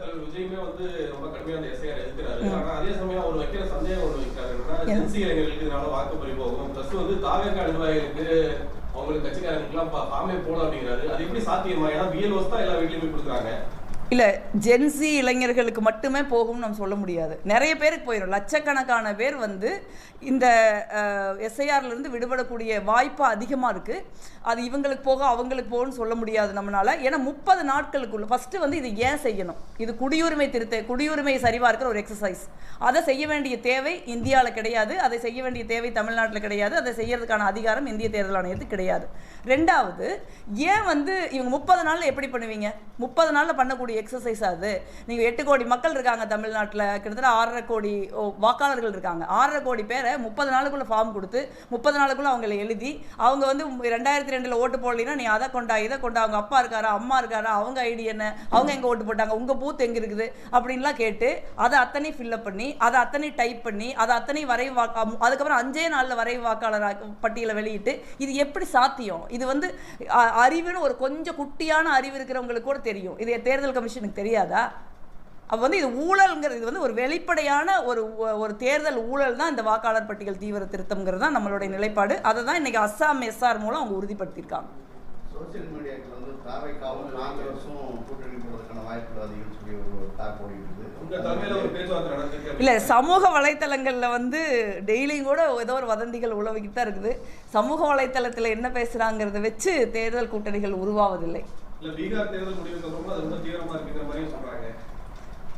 தலைவர் விஜயுமே வந்து ரொம்ப கடுமையா அந்த எஸ்ஐஆர் எதிர்க்கிறாரு. ஆனா அதே சமயம் அவர் வைக்கிற சந்தேகம் ஒண்ணு வைக்கிறாரு. ஜென்சி இளைஞர்களுக்கு இதனால வாக்கு பறி போகும். பிளஸ் வந்து தாவேக நிர்வாகிகளுக்கு அவங்களுக்கு கட்சிக்காரங்களுக்கு எல்லாம் ஃபார்மே போல அப்படிங்கிறாரு அது எப்படி சாத்தியமா? ஏன்னா பிஎல்ஓஸ் தான் எல்லா வீட்லயும் கொடுக்குறாங்க. இல்லை ஜென்சி இளைஞர்களுக்கு மட்டுமே போகும்னு நம்ம சொல்ல முடியாது. நிறைய பேருக்கு போயிடும் லட்சக்கணக்கான பேர் வந்து இந்த எஸ்ஐஆர்லேருந்து விடுபடக்கூடிய வாய்ப்பு அதிகமாக இருக்குது அது இவங்களுக்கு போக அவங்களுக்கு போகணும்னு சொல்ல முடியாது நம்மளால் ஏன்னா முப்பது நாட்களுக்குள்ள ஃபஸ்ட்டு வந்து இது ஏன் செய்யணும்? இது குடியுரிமை திருத்த குடியுரிமை சரிபார்க்கிற ஒரு எக்ஸசைஸ் அதை செய்ய வேண்டிய தேவை இந்தியாவில் கிடையாது. அதை செய்ய வேண்டிய தேவை தமிழ்நாட்டில் கிடையாது. அதை செய்யறதுக்கான அதிகாரம் இந்திய தேர்தல் ஆணையத்துக்கு கிடையாது. ரெண்டாவது ஏன் வந்து இவங்க முப்பது நாளில் எப்படி பண்ணுவீங்க? முப்பது நாளில் பண்ணக்கூடிய எக்ஸசைஸ் அது? நீங்கள் எட்டு கோடி மக்கள் இருக்காங்க தமிழ்நாட்டில். கிட்டத்தட்ட ஆறரை கோடி ஓ, வாக்காளர்கள் இருக்காங்க. ஆறரை கோடி பேரை முப்பது நாளுக்குள்ளே ஃபார்ம் கொடுத்து முப்பது நாளுக்குள்ளே அவங்களை எழுதி அவங்க வந்து ரெண்டாயிரத்தி ரெண்டில் ஓட்டு போடலைன்னா நீ அதை கொண்டா இதை கொண்டா அவங்க அப்பா இருக்காரா அம்மா இருக்காரா அவங்க ஐடி என்ன அவங்க எங்கே ஓட்டு போட்டாங்க உங்கள் பூத் எங்கே இருக்குது? அப்படின்லாம் கேட்டு அதை அத்தனை ஃபில்லப் பண்ணி அதை அத்தனை டைப் பண்ணி அதை அத்தனை வரைவு வாக்கா அதுக்கப்புறம் அஞ்சே நாளில் வரைவு வாக்காளர் பட்டியலை வெளியிட்டு இது எப்படி சாத்தியம்? இது வந்து அறிவுன்னு ஒரு கொஞ்சம் குட்டியான அறிவு இருக்கிறவங்களுக்கு கூட தெரியும். இது தேர்தல் கமிஷனுக்கு தெரியாதா? அப்போ வந்து இது ஊழல்ங்கிறது இது வந்து ஒரு வெளிப்படையான ஒரு ஒரு தேர்தல் ஊழல் தான் இந்த வாக்காளர் பட்டியல் தீவிர திருத்தம்ங்கிறது தான் நம்மளுடைய நிலைப்பாடு. அதை தான் இன்னைக்கு அஸ்ஸாம் எஸ்ஆர் மூலம் அவங்க உறுதிப்படுத்தியிருக்காங்க. இல்லை சமூக வலைத்தளங்களில் வந்து டெய்லியும் கூட ஏதோ ஒரு வதந்திகள் உழவிக்கிட்டு தான் இருக்குது. சமூக வலைத்தளத்தில் என்ன பேசுகிறாங்கிறத வச்சு தேர்தல் கூட்டணிகள் உருவாவதில்லை. இல்ல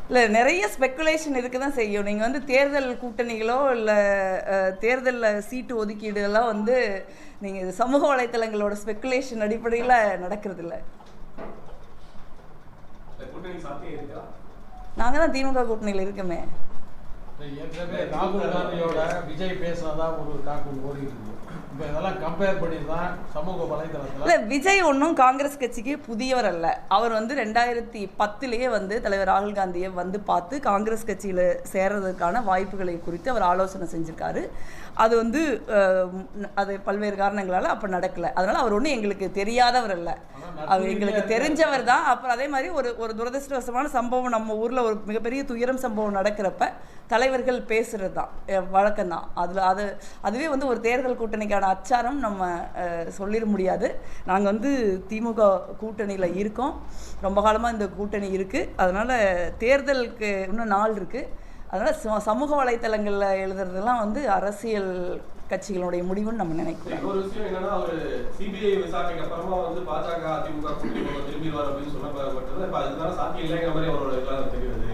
இல்லை நிறைய ஸ்பெக்குலேஷன் இருக்க தான் செய்யும். நீங்கள் வந்து தேர்தல் கூட்டணிகளோ இல்லை தேர்தலில் சீட்டு ஒதுக்கீடு எல்லாம் வந்து நீங்கள் இது சமூக வலைத்தளங்களோட ஸ்பெக்குலேஷன் அடிப்படையில் சாத்தியம் இருக்கா? நாங்கள் தான் திமுக கூட்டணியில் இருக்கோமே. ஏற்கனவே ராகுல் காந்தியோட விஜய் பேசினதா ஒரு டாக்குள் ஓடி இருக்கு. இல்லை விஜய் ஒன்றும் காங்கிரஸ் கட்சிக்கு புதியவர் அல்ல. அவர் வந்து ரெண்டாயிரத்தி பத்துலேயே வந்து தலைவர் ராகுல் காந்தியை வந்து பார்த்து காங்கிரஸ் கட்சியில் சேர்றதுக்கான வாய்ப்புகளை குறித்து அவர் ஆலோசனை செஞ்சிருக்காரு. அது வந்து அது பல்வேறு காரணங்களால் அப்போ நடக்கலை. அதனால் அவர் ஒன்றும் எங்களுக்கு தெரியாதவர் அல்ல. அவர் எங்களுக்கு தெரிஞ்சவர் தான். அப்புறம் அதே மாதிரி ஒரு ஒரு துரதிருஷ்டவசமான சம்பவம் நம்ம ஊரில் ஒரு மிகப்பெரிய துயரம் சம்பவம் நடக்கிறப்ப தலைவர்கள் பேசுகிறது தான். வழக்கம் தான் அதில் அது அதுவே வந்து ஒரு தேர்தல் கூட்டணிக்கான அச்சாரம் நம்ம சொல்லிட முடியாது. நாங்கள் வந்து திமுக கூட்டணியில் இருக்கோம். ரொம்ப காலமாக இந்த கூட்டணி இருக்குது அதனால் தேர்தலுக்கு இன்னும் நாள் இருக்குது அதனால் ச- சமூக வலைத்தளங்களில் எழுதுறதெல்லாம் வந்து அரசியல் கட்சிகளுடைய முடிவுன்னு நம்ம நினைக்கிறோம். ஒரு விஷயம் என்னன்னா அவரு சிபிஐ விசாரணைக்கு அப்புறமா வந்து பாஜக அதிமுக கூட்டணி வர அப்படின்னு சொல்லப்பட்டது இப்போ அதுதான் சாத்தியம் இல்லைங்கிற மாதிரி அவரோட தெரியுது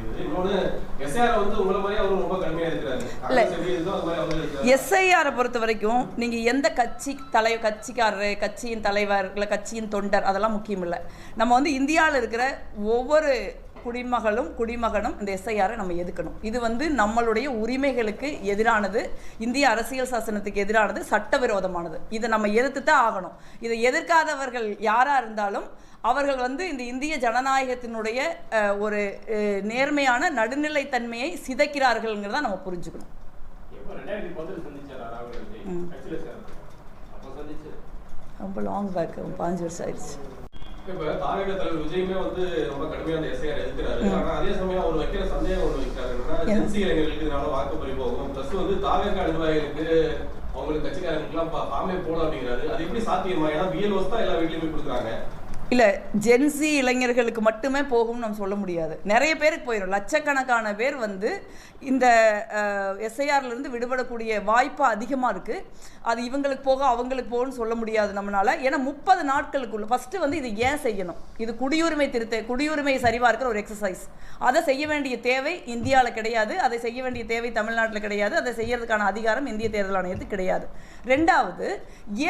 எஸ்ஐஆரை பொறுத்த வரைக்கும் நீங்கள் எந்த கட்சி தலை கட்சிக்காரரு கட்சியின் தலைவர் இல்லை கட்சியின் தொண்டர் அதெல்லாம் முக்கியம் இல்லை. நம்ம வந்து இந்தியாவில் இருக்கிற ஒவ்வொரு குடிமகளும் குடிமகனும் இந்த எஸ்ஐஆரை நம்ம எதுக்கணும் இது வந்து நம்மளுடைய உரிமைகளுக்கு எதிரானது இந்திய அரசியல் சாசனத்துக்கு எதிரானது சட்டவிரோதமானது. இதை நம்ம எதிர்த்து தான் ஆகணும். இதை எதிர்க்காதவர்கள் யாராக இருந்தாலும் அவர்கள் வந்து இந்த இந்திய ஜனநாயகத்தினுடைய ஒரு நேர்மையான நடுநிலைத்தன்மையை சிதைக்கிறார்கள்ங்கிறத நம்ம புரிஞ்சுக்கணும். ரொம்ப லாங் பேக் பாஞ்சு வருஷம் ஆயிடுச்சு. இப்ப தாவேக தலைவர் விஜயுமே வந்து ரொம்ப கடுமையா அந்த எஸ்ஐஆர் எதிர்க்கிறாரு. ஆனா அதே சமயம் அவர் வைக்கிற சந்தேகம் ஒண்ணு வைக்கிறாரு. என்னன்னா ஜென்சி இளைஞர்களுக்கு இதனால வாக்கு பறி போகும். பிளஸ் வந்து தாவேக நிர்வாகிகளுக்கு அவங்களுக்கு கட்சிக்காரங்களுக்கு எல்லாம் ஃபார்மே போல அப்படிங்கிறாரு. அது எப்படி சாத்தியமா? ஏன்னா பிஎல்ஓஸ் தான் எல்லா வீட்லயும் கொடுக்குறாங்க. இல்லை ஜென்சி இளைஞர்களுக்கு மட்டுமே போகும்னு நம்ம சொல்ல முடியாது. நிறைய பேருக்கு போயிடும் லட்சக்கணக்கான பேர் வந்து இந்த எஸ்ஐஆர்லேருந்து விடுபடக்கூடிய வாய்ப்பு அதிகமாக இருக்குது அது இவங்களுக்கு போக அவங்களுக்கு போகணும்னு சொல்ல முடியாது நம்மளால். ஏன்னா முப்பது நாட்களுக்குள்ள ஃபஸ்ட்டு வந்து இது ஏன் செய்யணும்? இது குடியுரிமை திருத்த குடியுரிமை சரிபார்க்கிற ஒரு எக்ஸசைஸ் அதை செய்ய வேண்டிய தேவை இந்தியாவில் கிடையாது. அதை செய்ய வேண்டிய தேவை தமிழ்நாட்டில் கிடையாது. அதை செய்யறதுக்கான அதிகாரம் இந்திய தேர்தல் ஆணையத்துக்கு கிடையாது. ரெண்டாவது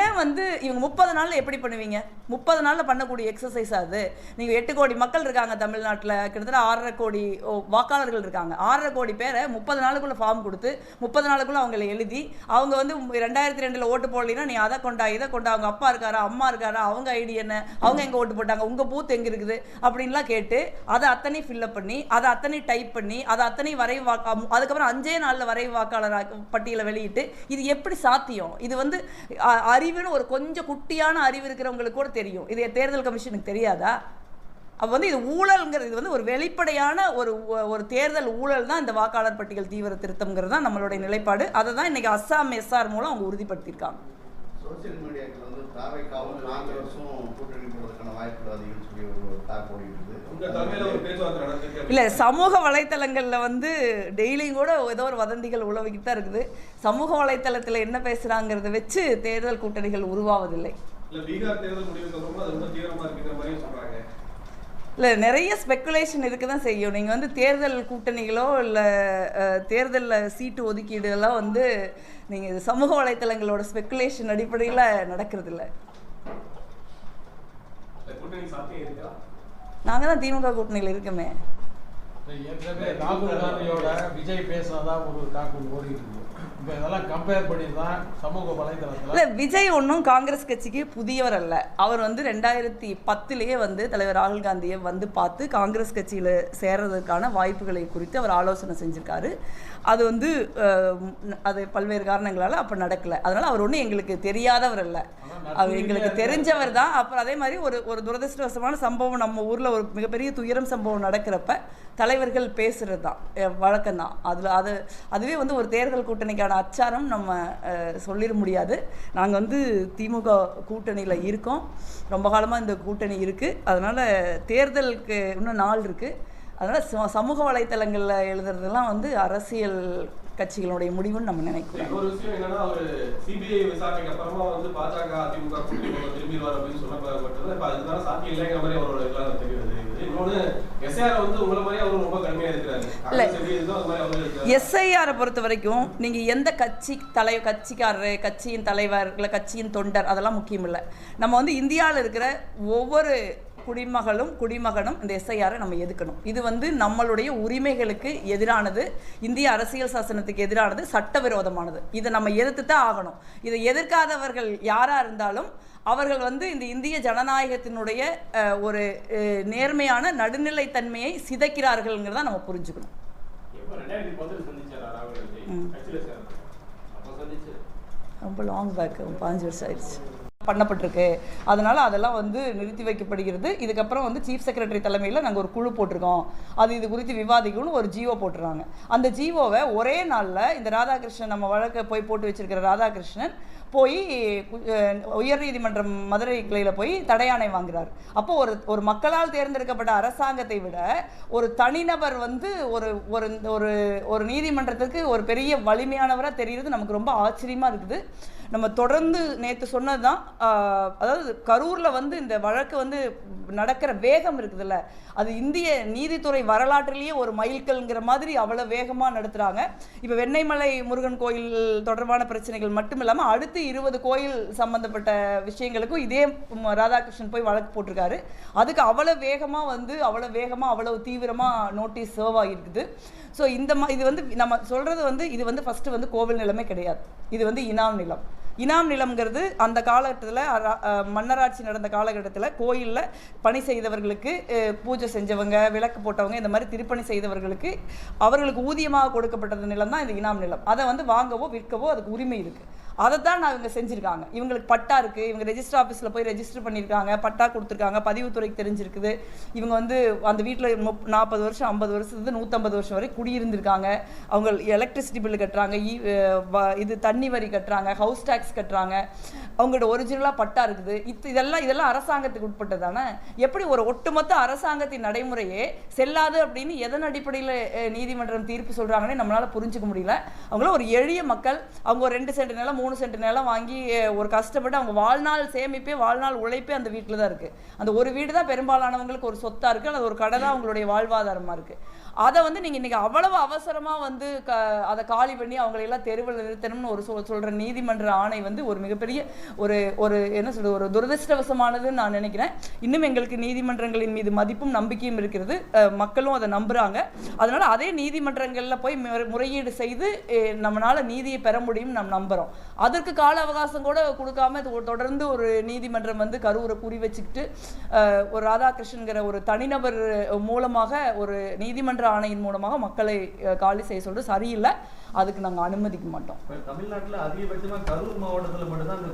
ஏன் வந்து இவங்க முப்பது நாளில் எப்படி பண்ணுவீங்க? முப்பது நாளில் பண்ணக்கூடிய எக்ஸசைஸ் அது நீங்கள் எட்டு கோடி மக்கள் இருக்காங்க தமிழ்நாட்டில். கிட்டத்தட்ட ஆறரை கோடி ஓ, வாக்காளர்கள் இருக்காங்க. ஆறரை கோடி பேரை முப்பது நாளுக்குள்ள ஃபார்ம் கொடுத்து முப்பது நாளுக்குள்ள அவங்கள எழுதி அவங்க வந்து ரெண்டாயிரத்தி ரெண்டில் ஓட்டு போடலைன்னா நீ அதை கொண்டா இதை கொண்டா அவங்க அப்பா இருக்காரா அம்மா இருக்காரா அவங்க ஐடி என்ன அவங்க எங்கே ஓட்டு போட்டாங்க உங்கள் பூத் எங்கே இருக்குது அப்படின்லாம் கேட்டு அதை அத்தனை ஃபில்லப் பண்ணி அதை அத்தனை டைப் பண்ணி அதை அத்தனை வரைவு வாக்கா அதுக்கப்புறம் அஞ்சே நாளில் வரைவு வாக்காளர் பட்டியலை வெளியிட்டு இது எப்படி சாத்தியம்? இது வந்து அ- அறிவுன்னு ஒரு கொஞ்சம் குட்டியான அறிவு இருக்கிறவங்களுக்கு கூட தெரியும். இது தேர்தல் கமிஷனுக்கு தெரியாதா? அப்போ வந்து இது ஊழல்ங்கிறது இது வந்து ஒரு வெளிப்படையான ஒரு ஒரு தேர்தல் ஊழல் தான் இந்த வாக்காளர் பட்டியல் தீவிர திருத்தம்ங்கிறது தான் நம்மளுடைய நிலைப்பாடு. அதை தான் இன்னைக்கு அஸ்ஸாம் எஸ்ஆர் மூலம் அவங்க உறுதிப்படுத்தியிருக்காங்க. சோசியல் மீடியாக்கள் வந்து தாவைக்காவும் காங்கிரஸும் கூட்டணி போடுறதுக்கான வாய்ப்புகள் அதிகம்னு சொல்லி ஒரு டாக் ஓடிட்டு உங்க இருக்கு தலைமையில ஒரு பேச்சுவார்த்தை நடந்திருக்கு. இல்லை சமூக வலைத்தளங்களில் வந்து டெய்லியும் கூட ஏதோ ஒரு வதந்திகள் உழவிக்கிட்டு தான் இருக்குது. சமூக வலைத்தளத்தில் என்ன பேசுகிறாங்கிறத வச்சு தேர்தல் கூட்டணிகள் உருவாவதில்லை. இல்ல இல்லை நிறைய ஸ்பெக்குலேஷன் இருக்க தான் செய்யும். நீங்கள் வந்து தேர்தல் கூட்டணிகளோ இல்லை தேர்தலில் சீட்டு ஒதுக்கீடு எல்லாம் வந்து நீங்கள் சமூக வலைத்தளங்களோட ஸ்பெக்குலேஷன் அடிப்படையில் சாத்தியம் இருக்கா? நாங்கள் தான் திமுக கூட்டணியில் இருக்கோமே. ஏற்கனவே ராகுல் காந்தியோட விஜய் பேசினதா ஒரு டாக்குள் ஓடிட்டு இருக்கு. இல்லை விஜய் ஒன்றும் காங்கிரஸ் கட்சிக்கு புதியவர் அல்ல. அவர் வந்து ரெண்டாயிரத்தி பத்துலேயே வந்து தலைவர் ராகுல் காந்தியை வந்து பார்த்து காங்கிரஸ் கட்சியில் சேர்றதுக்கான வாய்ப்புகளை குறித்து அவர் ஆலோசனை செஞ்சுருக்காரு. அது வந்து அது பல்வேறு காரணங்களால் அப்போ நடக்கலை. அதனால் அவர் ஒன்றும் எங்களுக்கு தெரியாதவர் அல்ல. அவர் எங்களுக்கு தெரிஞ்சவர் தான். அப்புறம் அதே மாதிரி ஒரு ஒரு துரதிருஷ்டவசமான சம்பவம் நம்ம ஊரில் ஒரு மிகப்பெரிய துயரம் சம்பவம் நடக்கிறப்ப தலைவர்கள் பேசுகிறது தான் வழக்கம் தான் அதில் அது அதுவே வந்து ஒரு தேர்தல் கூட்டணிக்கான அச்சாரம் நம்ம சொல்லிட முடியாது. நாங்கள் வந்து திமுக கூட்டணியில் இருக்கோம். ரொம்ப காலமாக இந்த கூட்டணி இருக்குது அதனால் தேர்தலுக்கு இன்னும் நாள் இருக்குது அதனால் சமூக வலைத்தளங்களில் எழுதுறதெல்லாம் வந்து அரசியல் கட்சிகளுடைய முடிவுன்னு நம்ம நினைக்கிறோம். ஒரு விஷயம் என்னன்னா ஒரு சிபிஐ விசாரணைக்கு அப்புறமா வந்து பாஜக அதிமுக கூட்டணி பக்கம் திரும்பிடுவார் அப்படின்னு சொல்லப்பட்டது இப்போ அதுதான் சாத்தியம் இல்லைங்கிற மாதிரி அவரோட இதெல்லாம் தெரியுது எஸ்ஐஆரை பொறுத்த வரைக்கும் நீங்கள் எந்த கட்சி தலை கட்சிக்காரரு கட்சியின் தலைவர் இல்லை கட்சியின் தொண்டர் அதெல்லாம் முக்கியம் இல்லை. நம்ம வந்து இந்தியாவில் இருக்கிற ஒவ்வொரு குடிமகளும் குடிமகனும் இந்த எஸ்ஐஆரை நம்ம எதுக்கணும்? இது வந்து நம்மளுடைய உரிமைகளுக்கு எதிரானது இந்திய அரசியல் சாசனத்துக்கு எதிரானது சட்டவிரோதமானது. இதை நம்ம எதிர்த்து தான் ஆகணும். இதை எதிர்க்காதவர்கள் யாராக இருந்தாலும் அவர்கள் வந்து இந்த இந்திய ஜனநாயகத்தினுடைய ஒரு நேர்மையான நடுநிலைத்தன்மையை சிதைக்கிறார்கள்ங்கிறத நம்ம புரிஞ்சுக்கணும். ரொம்ப லாங் பேக் பாஞ்சு வருஷம் ஆயிடுச்சு. பண்ணப்பட்டிருக்கு. அதனால அதெல்லாம் வந்து நிறுத்தி வைக்கப்படுகிறது. இதுக்கப்புறம் வந்து சீஃப் செக்ரட்டரி தலைமையில் நாங்கள் ஒரு குழு போட்டிருக்கோம். அது இது குறித்து விவாதிக்கணும்னு ஒரு ஜிஓ போட்டுறாங்க அந்த ஜிஓவை ஒரே நாளில் இந்த ராதாகிருஷ்ணன் நம்ம வழக்கை போய் போட்டு வச்சிருக்கிற ராதாகிருஷ்ணன் போய் உயர்நீதிமன்றம் மதுரை கிளையில் போய் தடையாணை வாங்குறார். அப்போ ஒரு ஒரு மக்களால் தேர்ந்தெடுக்கப்பட்ட அரசாங்கத்தை விட ஒரு தனிநபர் வந்து ஒரு ஒரு ஒரு ஒரு நீதிமன்றத்துக்கு ஒரு பெரிய வலிமையானவராக தெரிகிறது நமக்கு ரொம்ப ஆச்சரியமாக இருக்குது. நம்ம தொடர்ந்து நேற்று சொன்னது தான் அதாவது கரூரில் வந்து இந்த வழக்கு வந்து நடக்கிற வேகம் இருக்குதுல்ல. அது இந்திய நீதித்துறை வரலாற்றிலேயே ஒரு மைல்கல்ங்கிற மாதிரி அவ்வளோ வேகமாக நடத்துகிறாங்க இப்போ வெண்ணெய்மலை முருகன் கோயில் தொடர்பான பிரச்சனைகள் மட்டும் இல்லாமல் அடுத்து இருபது கோயில் சம்மந்தப்பட்ட விஷயங்களுக்கும் இதே ராதாகிருஷ்ணன் போய் வழக்கு போட்டிருக்காரு. அதுக்கு அவ்வளோ வேகமாக வந்து அவ்வளோ வேகமாக அவ்வளோ தீவிரமாக நோட்டீஸ் சர்வ் ஆகியிருக்குது. ஸோ இந்த மா இது வந்து நம்ம சொல்கிறது வந்து இது வந்து ஃபஸ்ட்டு வந்து கோவில் நிலமே கிடையாது. இது வந்து இனாம் நிலம். இனாம் நிலம்ங்கிறது அந்த காலகட்டத்தில் மன்னராட்சி நடந்த காலகட்டத்தில் கோயிலில் பணி செய்தவர்களுக்கு பூஜை செஞ்சவங்க விளக்கு போட்டவங்க இந்த மாதிரி திருப்பணி செய்தவர்களுக்கு அவர்களுக்கு ஊதியமாக கொடுக்கப்பட்டது நிலம் தான் இந்த இனாம் நிலம். அதை வந்து வாங்கவோ விற்கவோ அதுக்கு உரிமை இருக்குது அதை தான் நான் இவங்க செஞ்சுருக்காங்க. இவங்களுக்கு பட்டா இருக்குது இவங்க ரெஜிஸ்டர் ஆஃபீஸில் போய் ரெஜிஸ்டர் பண்ணியிருக்காங்க பட்டா கொடுத்துருக்காங்க. பதிவுத்துறைக்கு தெரிஞ்சிருக்குது. இவங்க வந்து அந்த வீட்டில் முப் நாற்பது வருஷம் ஐம்பது வருஷத்துலேருந்து நூற்றம்பது வருஷம் வரை குடியிருந்திருக்காங்க. அவங்க எலக்ட்ரிசிட்டி பில்லு கட்டுறாங்க. இது தண்ணி வரி கட்டுறாங்க. ஹவுஸ் டேக்ஸ் கட்டுறாங்க. அவங்களோட ஒரிஜினலாக பட்டா இருக்குது. இது இதெல்லாம் இதெல்லாம் அரசாங்கத்துக்கு உட்பட்டது தானே எப்படி ஒரு ஒட்டுமொத்த அரசாங்கத்தின் நடைமுறையே செல்லாது அப்படின்னு எதன் அடிப்படையில் நீதிமன்றம் தீர்ப்பு சொல்கிறாங்கன்னு நம்மளால் புரிஞ்சுக்க முடியல. அவங்கள ஒரு எளிய மக்கள் அவங்க ஒரு ரெண்டு சென்ட் நிலம் மூணு சென்ட் நிலம் வாங்கி ஒரு கஷ்டப்பட்டு அவங்க வாழ்நாள் சேமிப்பே வாழ்நாள் உழைப்பே அந்த வீட்டில் தான் இருக்குது அந்த ஒரு வீடு தான் பெரும்பாலானவங்களுக்கு ஒரு சொத்தாக இருக்குது அது ஒரு கடை தான் அவங்களுடைய வாழ்வாதாரமாக இருக்குது அதை வந்து நீங்கள் இன்றைக்கி அவ்வளவு அவசரமாக வந்து க அதை காலி பண்ணி அவங்களையெல்லாம் தெருவில் நிறுத்தணும்னு ஒரு சொல் சொல்கிற நீதிமன்ற ஆணை வந்து ஒரு மிகப்பெரிய ஒரு ஒரு என்ன சொல்கிறது ஒரு துரதிருஷ்டவசமானதுன்னு நான் நினைக்கிறேன். இன்னும் எங்களுக்கு நீதிமன்றங்களின் மீது மதிப்பும் நம்பிக்கையும் இருக்கிறது. மக்களும் அதை நம்புகிறாங்க அதனால் அதே நீதிமன்றங்களில் போய் முறையீடு செய்து நம்மளால் நீதியை பெற முடியும் நாம் நம்புகிறோம் அதற்கு கால அவகாசம் கூட கொடுக்காம இது தொடர்ந்து ஒரு நீதிமன்றம் வந்து கரூரை குறி வச்சுக்கிட்டு ஒரு ராதாகிருஷ்ணங்கிற ஒரு தனிநபர் மூலமாக ஒரு நீதிமன்ற ஆணையின் மூலமாக மக்களை காலி செய்ய சொல்றது சரியில்லை. அதுக்கு நாங்கள் அனுமதிக்க மாட்டோம். தமிழ்நாட்டுல அதிகபட்சமா கரூர் மாவட்டத்துல மட்டும்தான்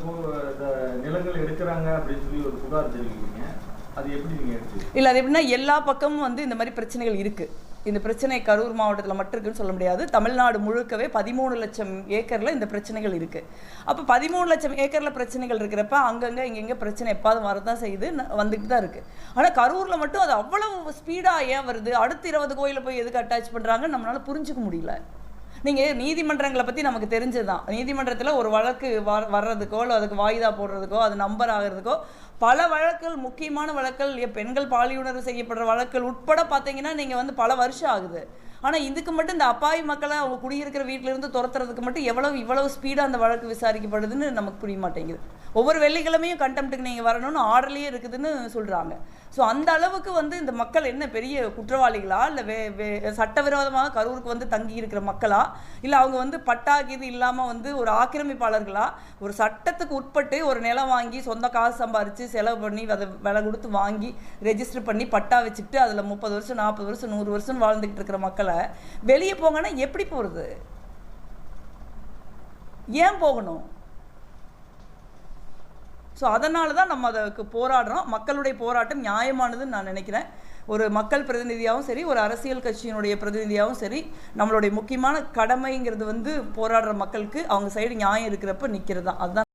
இந்த நிலங்கள் எடுக்கிறாங்க அப்படின்னு சொல்லி ஒரு புகார் தெரிவிக்கிறீங்க. அது எப்படி நீங்க எடுத்து இல்லை அது எப்படின்னா எல்லா பக்கமும் வந்து இந்த மாதிரி பிரச்சனைகள் இருக்குது இந்த பிரச்சனை கரூர் மாவட்டத்தில் மட்டும் இருக்குன்னு சொல்ல முடியாது. தமிழ்நாடு முழுக்கவே பதிமூணு லட்சம் ஏக்கரில் இந்த பிரச்சனைகள் இருக்குது அப்போ பதிமூணு லட்சம் ஏக்கரில் பிரச்சனைகள் இருக்கிறப்ப அங்கங்கே இங்கங்கே பிரச்சனை எப்பாவது வரதான் செய்யுது வந்துட்டு தான் இருக்குது ஆனால் கரூரில் மட்டும் அது அவ்வளவு ஸ்பீடாக ஏன் வருது? அடுத்த இருபது கோயிலை போய் எதுக்கு அட்டாச் பண்ணுறாங்கன்னு நம்மளால புரிஞ்சுக்க முடியல. நீங்கள் நீதிமன்றங்களை பற்றி நமக்கு தெரிஞ்சது தான் நீதிமன்றத்தில் ஒரு வழக்கு வர்றதுக்கோ இல்லை அதுக்கு வாய்தா போடுறதுக்கோ அது நம்பர் ஆகிறதுக்கோ பல வழக்குகள் முக்கியமான வழக்குகள் பெண்கள் பாலியுணர்வு செய்யப்படுற வழக்குகள் உட்பட பார்த்தீங்கன்னா நீங்கள் வந்து பல வருஷம் ஆகுது. ஆனால் இதுக்கு மட்டும் இந்த அப்பாவி மக்களை அவங்க குடியிருக்கிற வீட்டிலிருந்து இருந்து துரத்துறதுக்கு மட்டும் எவ்வளவு இவ்வளவு ஸ்பீடாக அந்த வழக்கு விசாரிக்கப்படுதுன்னு நமக்கு புரிய மாட்டேங்குது. ஒவ்வொரு வெள்ளிக்கிழமையும் கண்டெம்ட்டுக்கு நீங்கள் வரணும்னு ஆர்டர்லேயே இருக்குதுன்னு சொல்கிறாங்க ஸோ அந்த அளவுக்கு வந்து இந்த மக்கள் என்ன பெரிய குற்றவாளிகளா? இல்லை வே வே சட்டவிரோதமாக கரூருக்கு வந்து தங்கி இருக்கிற மக்களா? இல்லை அவங்க வந்து பட்டா இது இல்லாமல் வந்து ஒரு ஆக்கிரமிப்பாளர்களா? ஒரு சட்டத்துக்கு உட்பட்டு ஒரு நிலம் வாங்கி சொந்த காசு சம்பாரித்து செலவு பண்ணி அதை விலை கொடுத்து வாங்கி ரெஜிஸ்டர் பண்ணி பட்டா வச்சுட்டு அதில் முப்பது வருஷம் நாற்பது வருஷம் நூறு வருஷம் வாழ்ந்துக்கிட்டு இருக்கிற மக்களை? வெளியே போங்கன்னா எப்படி போகிறது ஏன் போகணும்? ஸோ அதனால தான் நம்ம அதுக்கு போராடுறோம். மக்களுடைய போராட்டம் நியாயமானதுன்னு நான் நினைக்கிறேன். ஒரு மக்கள் பிரதிநிதியாகவும் சரி ஒரு அரசியல் கட்சியினுடைய பிரதிநிதியாகவும் சரி நம்மளுடைய முக்கியமான கடமைங்கிறது வந்து போராடுற மக்களுக்கு அவங்க சைடு நியாயம் இருக்கிறப்ப நிற்கிறது தான் அதுதான்